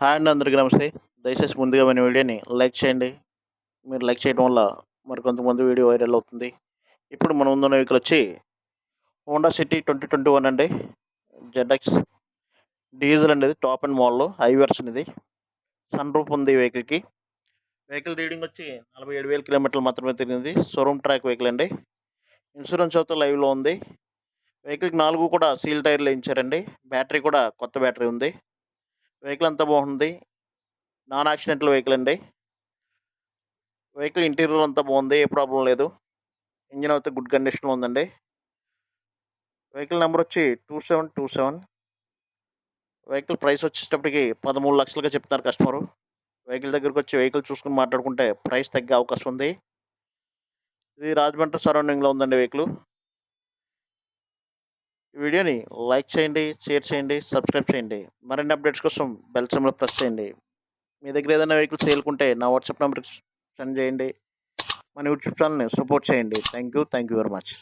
Hi అండి అందరికీ నమస్తే. దయచేసి ముందుగా మన వీడియోని లైక్ చేయండి. మీరు లైక్ చేయడం వల్ల మరి కొంతమంది వీడియో వైరల్ అవుతుంది. ఇప్పుడు మనం ముందున్న వెహికల్ వచ్చి Honda City twenty twenty one అండి. జెడ్ఎక్స్ డీజిల్ అనేది top and model high version ఇది. సన్ రూఫ్ ఉంది ఈ వెహికల్కి వెహికల్ రీడింగ్ వచ్చి నలభై ఏడు వేల కిలోమీటర్లు మాత్రమే తిరిగింది. షోరూమ్ ట్రాక్ వెహికల్ అండి. ఇన్సూరెన్స్ అయితే లైవ్లో ఉంది. వెహికల్కి నాలుగు కూడా సీల్ టైర్లు వేయించారండి. బ్యాటరీ కూడా కొత్త బ్యాటరీ ఉంది. వెహికల్ అంతా బాగుంది. నాన్ యాక్సిడెంటల్ వెహికల్ అండి. వెహికల్ ఇంటీరియర్ అంతా బాగుంది ఏ ప్రాబ్లం లేదు. ఇంజిన్ అయితే గుడ్ కండిషన్లో ఉందండి. వెహికల్ నెంబర్ వచ్చి two seven two seven. Vehicle price వచ్చేటప్పటికి పదమూడు లక్షలుగా చెప్తున్నారు కస్టమరు. వెహికల్ దగ్గరకు వచ్చి వెహికల్ చూసుకుని మాట్లాడుకుంటే ప్రైస్ తగ్గే అవకాశం ఉంది. ఇది రాజమండ్రి సరౌండింగ్లో ఉందండి వెహికల్. ఈ వీడియోని లైక్ చేయండి షేర్ చేయండి సబ్స్క్రైబ్ చేయండి. మరిన్ని అప్డేట్స్ కోసం బెల్ సింబల్ ప్రెస్ చేయండి. మీ దగ్గర ఏదైనా వెహికల్ సేల్కుంటే నా వాట్సాప్ నెంబర్కి సెండ్ చేయండి. మన యూట్యూబ్ ఛానల్ని సపోర్ట్ చేయండి. Thank you thank you very much.